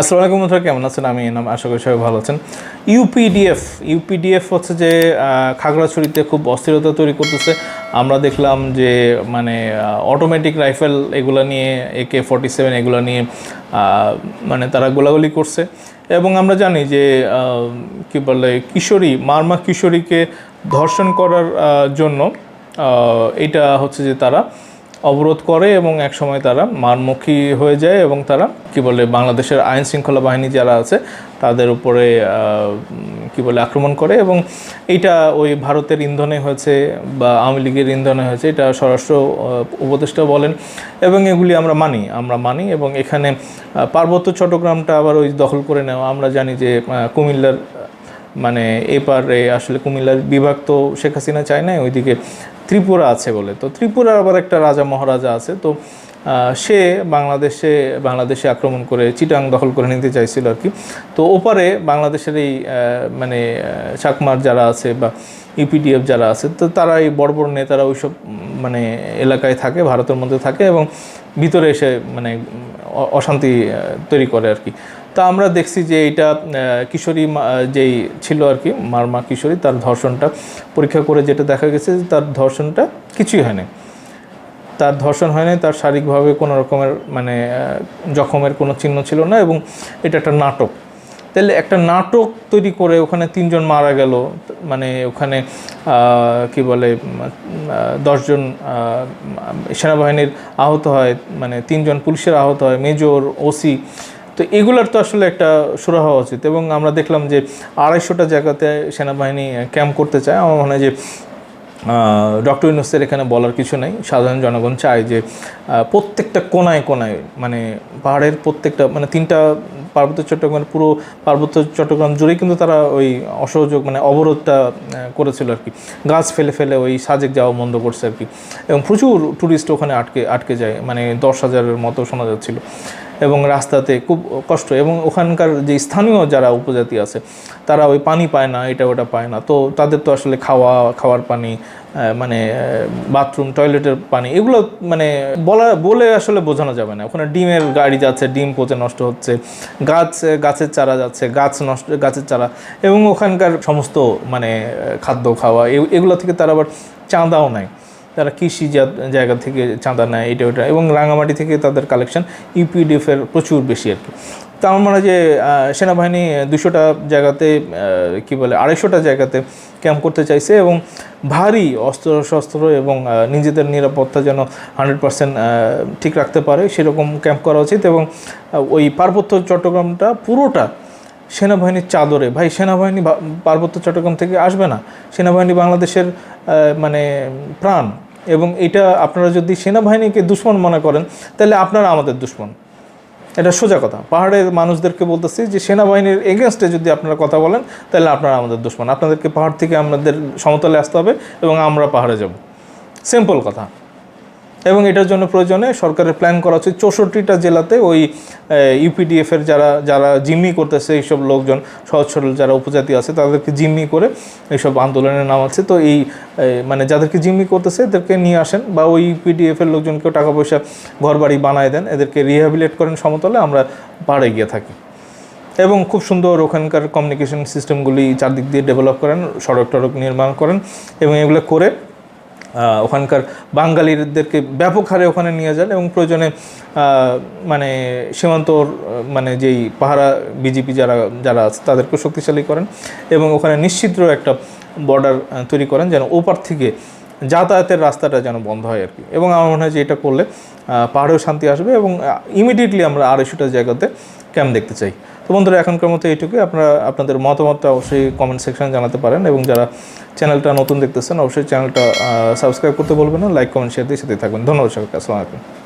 আসসালামু আলাইকুম বন্ধুরা, কেমন আছেন? আমি নাম আশা করি সবাই ভালো আছেন। ইউপিডিএফ ইউপিডিএফ হচ্ছে যে খাগড়াছড়িতে খুব অস্থিরতা তৈরি করতেছে। আমরা দেখলাম যে মানে অটোমেটিক রাইফেল এগুলো নিয়ে একে ফর্টি সেভেন এগুলো নিয়ে মানে তারা গোলাগুলি করছে। এবং আমরা জানি যে কি বলে, কিশোরী, মারমা কিশোরীকে ধর্ষণ করার জন্য এটা হচ্ছে যে তারা অবরোধ করে এবং এক সময় তারা মারমুখী হয়ে যায় এবং তারা, কি বলে, বাংলাদেশের আইন শৃঙ্খলা বাহিনী যারা আছে, তাদের উপরে কি বলে, আক্রমণ করে এবং এটা ওই ভারতের ইন্ধনে হয়েছে বা আওয়ামী লীগের ইন্ধনে হয়েছে, এটা স্বরাষ্ট্র উপদেষ্টা বলেন এবং এগুলি আমরা মানি আমরা মানি এবং এখানে পার্বত্য চট্টগ্রামটা আবার ওই দখল করে নেওয়া, আমরা জানি যে কুমিল্লার মানে এপারে আসলে কুমিল্লার বিভাগ তো শেখ হাসিনা চায় না ওইদিকে ত্রিপুরা আছে বলে। তো ত্রিপুরার আবার একটা রাজা মহারাজা আছে। তো সে বাংলাদেশে বাংলাদেশে আক্রমণ করে চিটাং দখল করে নিতে চাইছিল আর কি। তো ওপারে বাংলাদেশের এই মানে চাকমার যারা আছে বা ইপিডিএফ যারা আছে, তো তারা এই বড় বড় নেতারা ওইসব মানে এলাকায় থাকে, ভারতের মধ্যে থাকে এবং ভিতরে এসে মানে অশান্তি তৈরি করে আর কি। তা আমরা দেখছি যে এটা কিশোরী মা- যেই ছিল আর কি মারমা কিশোরী, তার ধর্ষণটা, পরীক্ষা করে যেটা দেখা গেছে তার ধর্ষণটা কিছুই হয়নি। তার ধর্ষণ হয়নি, তার শারীরিকভাবে কোনো রকমের মানে জখমের কোনো চিহ্ন ছিল না এবং এটা একটা নাটক। তাহলে একটা নাটক তৈরি করে ওখানে তিনজন মারা গেল মানে ওখানে কি বলে দশজন সেনাবাহিনীর আহত হয় মানে তিনজন পুলিশের আহত হয়, মেজর, ওসি তো এগুলার তো আসলে একটা সুরা হওয়া উচিত এবং আমরা দেখলাম যে আড়াইশোটা জায়গাতে সেনাবাহিনী ক্যাম্প করতে চায়। আমার মনে হয় যে ডক্টর ইউনুসের এখানে বলার কিছু নেই। সাধারণ জনগণ চায় যে প্রত্যেকটা কোনায় কোনায় মানে পাহাড়ের প্রত্যেকটা মানে তিনটা পার্বত্য চট্টগ্রামের পুরো পার্বত্য চট্টগ্রাম জুড়েই কিন্তু তারা ওই অসহযোগ মানে অবরোধটা করেছিল আর কি। গাছ ফেলে ফেলে ওই সাজেক যাওয়া বন্ধ করছে আর কি। এবং প্রচুর ট্যুরিস্ট ওখানে আটকে আটকে যায়। মানে দশ হাজারের মতো শোনা যাচ্ছিল। এবং রাস্তাতে খুব কষ্ট এবং ওখানকার যে স্থানীয় যারা উপজাতি আছে, তারা ওই পানি পায় না, এটা ওটা পায় না। তো তাদের তো আসলে খাওয়া, খাওয়ার পানি মানে বাথরুম, টয়লেটের পানি, এগুলো মানে বলা, বলে আসলে বোঝানো যাবে না। ওখানে ডিমের গাড়ি যাচ্ছে, ডিম পচে নষ্ট হচ্ছে, গাছ, গাছের চারা যাচ্ছে, গাছ নষ্ট, গাছের চারা এবং ওখানকার সমস্ত মানে খাদ্য খাওয়া এগুলো থেকে তারা আবার চাঁদাও নেয় তারা কৃষি জায়গা থেকে চাঁদা নেয়, এটা ওটা, এবং রাঙামাটি থেকে তাদের কালেকশন ইউপিডিএফ এর প্রচুর বেশি আর কি। তা আমার যে সেনাবাহিনী দুশোটা জায়গাতে কি বলে, আড়াইশোটা জায়গাতে ক্যাম্প করতে চাইছে এবং ভারী অস্ত্র শস্ত্র এবং নিজেদের নিরাপত্তা যেন হান্ড্রেড পার্সেন্ট ঠিক রাখতে পারে, সেরকম ক্যাম্প করা উচিত এবং ওই পার্বত্য চট্টগ্রামটা পুরোটা সেনাবাহিনীর চাদরে, ভাই সেনাবাহিনী পার্বত্য চট্টগ্রাম থেকে আসবে না, সেনাবাহিনী বাংলাদেশের মানে প্রাণ। এবং এটা আপনারা যদি সেনাবাহিনীকে দুশ্মন মনে করেন, তাহলে আপনারা আমাদের দুশ্মন। এটা সোজা কথা। পাহাড়ের মানুষদেরকে বলতেছি যে, সেনাবাহিনীর এগেনস্টে যদি আপনারা কথা বলেন, তাহলে আপনারা আমাদের দুশ্মন। আপনাদেরকে পাহাড় থেকে আমাদের সমতলে আসতে হবে এবং আমরা পাহাড়ে যাব। সিম্পল কথা। এবং এটার জন্য প্রয়োজনে সরকারের প্ল্যান করা উচিত চৌষট্টিটা জেলাতে ওই ইউপিডিএফের যারা যারা জিম্মি করতেছে এইসব লোকজন, সহজ সরল যারা উপজাতি আছে, তাদেরকে জিম্মি করে এইসব আন্দোলনে নাম আছে তো এই মানে যাদেরকে জিম্মি করতেছে এদেরকে নিয়ে আসেন বা ওই ইউপিডিএফের লোকজনকেও টাকা পয়সা ঘর বাড়ি বানায় দেন, এদেরকে রিহ্যাবিলেট করেন সমতলে, আমরা পাহাড়ে গিয়ে থাকি। এবং খুব সুন্দর ওখানকার কমিউনিকেশন সিস্টেমগুলি চারদিক দিয়ে ডেভেলপ করেন সড়ক টড়ক নির্মাণ করেন এবং এগুলো করে ওখানকার বাঙালিদেরকে ব্যাপক হারে ওখানে নিয়ে যান এবং প্রয়োজনে মানে সীমান্ত মানে যেই পাহারা বিজেপি যারা যারা আছে তাদেরকেও শক্তিশালী করেন এবং ওখানে নিশ্চিদ্র একটা বর্ডার তৈরি করেন যেন ওপার থেকে যাতায়াতের রাস্তাটা যেন বন্ধ হয় আর কি। এবং আমার মনে হয় যে এটা করলে পাহাড়েও শান্তি আসবে এবং ইমিডিয়েটলি আমরা আড়াইশোটা জায়গাতে ক্যাম্প দেখতে চাই। তো বন্ধুরা, এখনকার মতো এইটুকুই। আপনারা, আপনাদের মতামতটা অবশ্যই কমেন্ট সেকশনে জানাতে পারেন এবং যারা চ্যানেলটা নতুন দেখতেছেন, অবশ্যই চ্যানেলটা সাবস্ক্রাইব করতে বলবেন লাইক কমেন্ট শেয়ার দিয়ে সাথে থাকবেন। ধন্যবাদ সবাইকে। আসসালামু আলাইকুম।